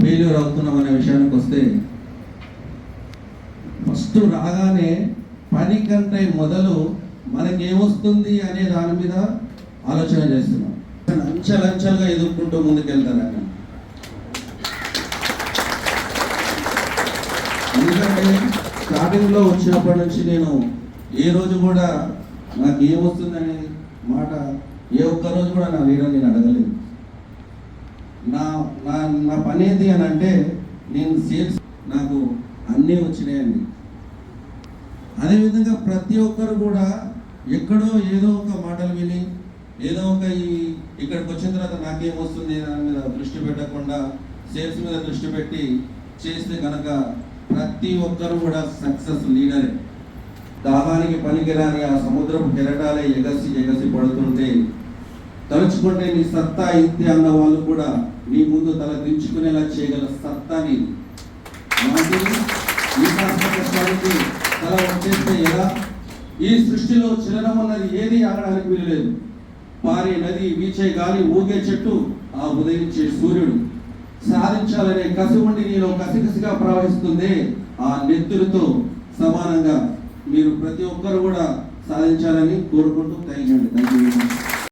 Failure అవుతున్నాం అనే విషయానికి వస్తే ఫస్ట్ రాగానే పని కంటే మొదలు మనకి ఏమొస్తుంది అనే దాని మీద ఆలోచన చేస్తున్నాం. అంచెలంచెలుగా ఎదుర్కొంటూ ముందుకెళ్తారని ఎందుకంటే స్టార్టింగ్లో వచ్చినప్పటి నుంచి నేను ఏ రోజు కూడా నాకు ఏమొస్తుందనే మాట ఏ ఒక్క రోజు కూడా నా వీరని నేను అడగలేదు. నా నా నా పని ఏది అని అంటే నేను సేల్స్ నాకు అన్నీ వచ్చినాయండి. అదేవిధంగా ప్రతి ఒక్కరు కూడా ఎక్కడో ఏదో ఒక మాటలు విని ఏదో ఒక ఈ ఇక్కడికి వచ్చిన తర్వాత నాకేం వస్తుంది దాని మీద దృష్టి పెట్టకుండా సేల్స్ మీద దృష్టి పెట్టి చేస్తే కనుక ప్రతి ఒక్కరు కూడా సక్సెస్ లీడరే. దాహానికి పనికిరాని ఆ సముద్రపు కెరటాలే ఎగసి ఎగసి పడుతూ తలుచుకుంటే నీ సత్తా ఇంతే అన్న వాళ్ళు కూడా నీ ముందు తల దించుకునేలా చేయగల సత్తా నీది. ఈ తల వచ్చేస్తే ఎలా? ఈ సృష్టిలో చలనం అన్నది ఏది ఆగడానికి వీలులేదు. పారే నది వీచే గాలి ఊగే చెట్టు ఆ ఉదయించే సూర్యుడు. సాధించాలనే కసి ఉండి నీలో కసికసిగా ప్రవహిస్తుంది ఆ నెత్తులతో సమానంగా మీరు ప్రతి ఒక్కరు కూడా సాధించాలని కోరుకుంటూ థ్యాంక్ యూ థ్యాంక్ యూ